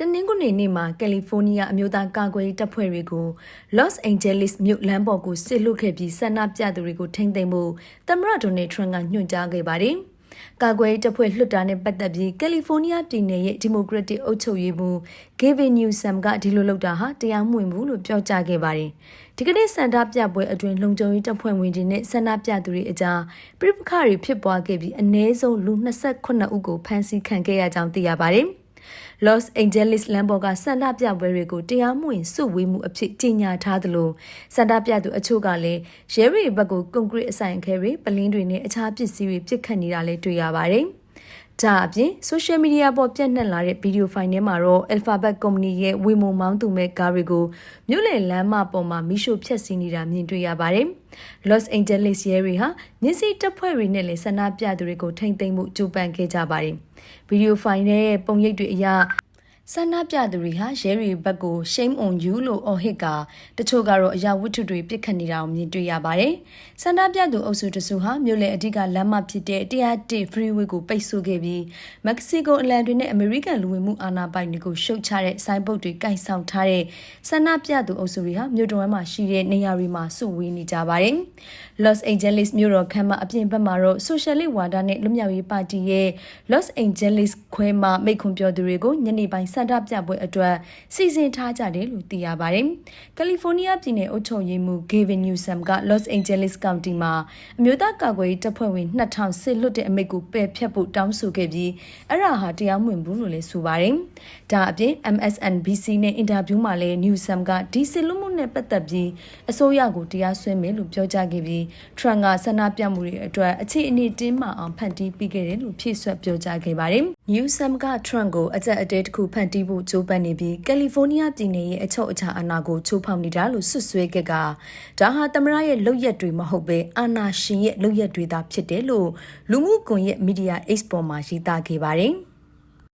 တနင်္ဂနွေနေ့မှာကယ်လီဖိုးနီးယားအမျိုးသားကာကွယ်ရေးတပ်ဖွဲ့တွေကို Los Angeles မြို့လမ်းပေါ်ကိုစစ်လွတ်ခဲ့ပြီးဆန္ဒပြသူတွေကိုထိန်းသိမ်းဖို့သမ္မတဒေါ်နယ်ထရန့်ကညွှန်ကြားခဲ့ပါတယ်။ကာကွယ်ရေးတပ်ဖွဲ့လွှတ်တာနဲ့ပတ်သက်ပြီးကယ်လီဖိုးနီးယားပြည်နယ်ရဲ့ဒီမိုကရက်တစ်အုပ်ချုပ်ရေးမှူး Gavin Newsom ကဒီလိုလုပ်တာဟာတရားမဝင်ဘူးလို့ပြောကြားခဲ့ပါတယ်။ဒီကနေ့စန္ဒပြပွဲအတွင်းလုံခြုံရေးတပ်ဖွဲ့ဝင်တွေနဲ့ဆန္ဒပြသူတွေအကြားပြိပခါတွေဖြစ်ပွားခဲ့ပြီးအ ਨੇ ဆုံးလူ28ဦးကိုဖမ်းဆီးခံခဲ့ရကြောင်းသိရပါတယ်။ Los Angeles လမ်းပေါ်ကစန္ဒပြပွဲတွေကိုတရားမဝင်စုဝေးမှုအဖြစ်ကြေညာထားသလိုစန္ဒပြသူအချို့ကလည်းရဲတွေဘက်ကိုကွန်ကရစ်အဆိုင်ခဲတွေပလင်းတွေနဲ့အခြားပစ္စည်းတွေပစ်ခတ်နေတာလည်းတွေ့ရပါတယ်။ ဒါအပြင် social media ပေါ်ပြန့်နှံ့လာတဲ့ဗီဒီယိုဖိုင်ထဲမှာတော့ Alphabet Company ရဲ့ဝေမုံမောင်းသူမဲ့ကားတွေကိုမြို့လယ်လမ်းမပေါ်မှာမိရှို့ဖျက်ဆီးနေတာမြင်တွေ့ရပါတယ်။ Los Angeles ရဲတွေဟာမြစ်စီတပ်ဖွဲ့တွေနဲ့လည်းဆန္ဒပြသူတွေကိုထိမ့်သိမ်းမှုကြိုးပမ်းခဲ့ကြပါတယ်။ဗီဒီယိုဖိုင်ရဲ့ပုံရိပ်တွေအရ ဆန္ဒပြသူတွေဟာရဲရီဘက်ကို shame on you လို့အော်ဟစ်ကာတချို့ကတော့အရာဝတ္ထုတွေပြစ်ခတ်နေတာကိုမြင်တွေ့ရပါတယ်။ဆန္ဒပြသူအုပ်စုတစုဟာမြို့လေအဓိကလမ်းမဖြစ်တဲ့101 freeway ကိုပိတ်ဆို့ခဲ့ပြီးမက္ကဆီကိုအလံတွေနဲ့အမေရိကန်လူဝင်မှုအာဏာပိုင်တွေကိုရှုတ်ချတဲ့ဆိုင်းဘုတ်တွေကင်ဆောင်ထားတဲ့ဆန္ဒပြသူအုပ်စုတွေဟာမြို့တော်မှာရှိတဲ့နေရာတွေမှာစုဝေးနေကြပါတယ်။ Los Angeles မြို့တော်ခမ်းမအပြင်ဘက်မှာတော့ Socialist ဝါဒနဲ့လူမျိုးရေးပါတီရဲ့ Los Angeles ခွဲမှာမိတ်ခွန်ပြောသူတွေကိုညနေပိုင်းဆန္ဒပြပွဲအတွက်စီစဉ်ထားကြတယ်လို့သိရပါတယ်။ကယ်လီဖိုးနီးယားပြည်နယ်အုပ်ချုပ်ရေးမှူး Gavin Newsom က Los Angeles County မှာအမျိုးသားကာကွယ်ရေးတပ်ဖွဲ့ဝင်2000စစ်လွတ်တဲ့အမိန့်ကိုပယ်ဖျက်ဖို့တောင်းဆိုခဲ့ပြီးအဲ့ဒါဟာတရားမဝင်ဘူးလို့လည်းဆိုပါတယ်။ဒါအပြင် MSNBC နဲ့အင်တာဗျူးမှာလည်း Newsom ကဒီစစ်လွတ်မှုနဲ့ပတ်သက်ပြီးအစိုးရကိုတရားစွဲမယ်လို့ပြောကြားခဲ့ပြီး Trump ကဆန္ဒပြမှုတွေအတွက်အခြေအနေတင်းမာအောင်ဖန်တီးပေးခဲ့တယ်လို့ဖြည့်ဆွတ်ပြောကြားခဲ့ပါတယ်။ Newsom က Trump ကိုအကြက်အတဲတစ်ခုဖန်တီးဖို့ကြိုးပမ်းနေပြီးကယ်လီဖိုးနီးယားပြည်နယ်ရဲ့အချုပ်အခြာအာဏာကိုချိုးဖောက်နေတာလို့ဆွဆွဲခဲ့ကဒါဟာသမရရဲ့လုပ်ရက်တွေမဟုတ်ပဲအာဏာရှင်ရဲ့လုပ်ရက်တွေသာဖြစ်တယ်လို့လူမှုကွန်ရက်မီဒီယာ X ပေါ်မှာရေးသားခဲ့ပါတယ်။